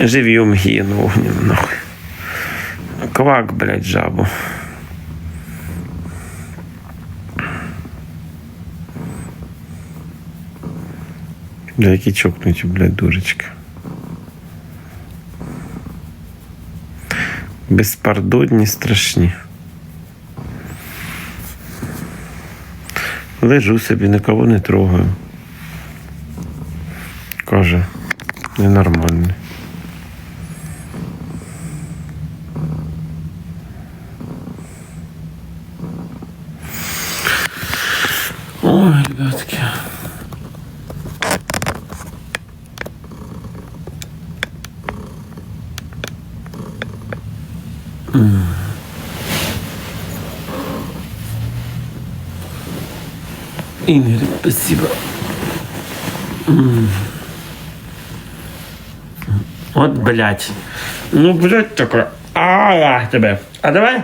Живьем гиену огнем, нахуй. Квак, блядь, жабу. Бля, які чокнуті, блядь, дурочки. Безпардонні, страшні. Лежу собі, нікого не трогаю. Каже, ненормальний. Ребятки. Игорь, спасибо. Вот, блядь. Ну, блядь, такое. А, я тебе. А давай?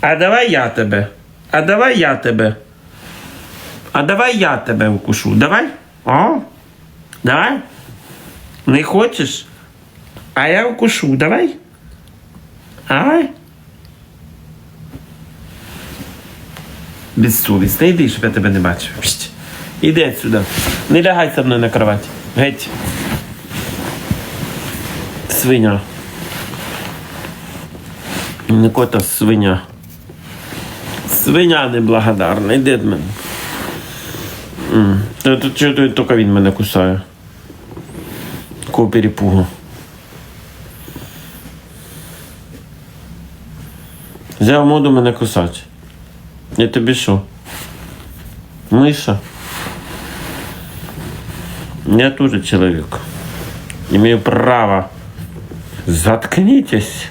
А давай я тебе. А давай я тебе. А давай я тебе укушу. Давай? А? Давай? Не хочеш? А я укушу. Давай? Ай? Безсовісний, йди, щоб я тебе не бачив. Іди сюди. Не лягай со мною на кровать. Геть. Свиня. Не кота свиня. Свиня неблагодарна. Іди від мене. Чого тільки він мене кусає. Кого перепугу. Взяв моду мене кусати. Я тобі що? Миша? Я тоже человек. Имею право. Заткнитесь.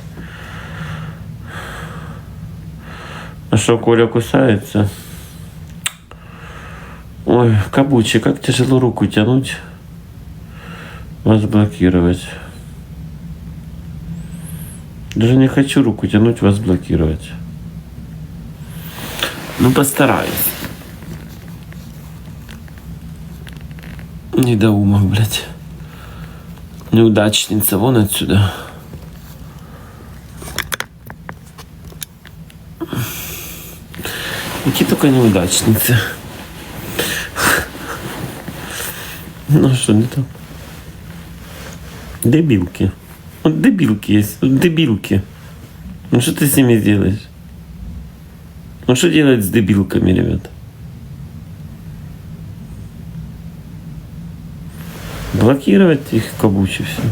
А что, Коля кусается? Ой, кабучи, как тяжело руку тянуть. Вас блокировать. Даже не хочу руку тянуть, вас блокировать. Ну, постараюсь. Недоумок, блядь. Неудачница, вон отсюда. Какие только неудачницы. Ну что не так? Де білки? От де білки є? Ну что ты с ними делаешь? Ну что делать с дебилками, ребята? Блокировать их кабучи все.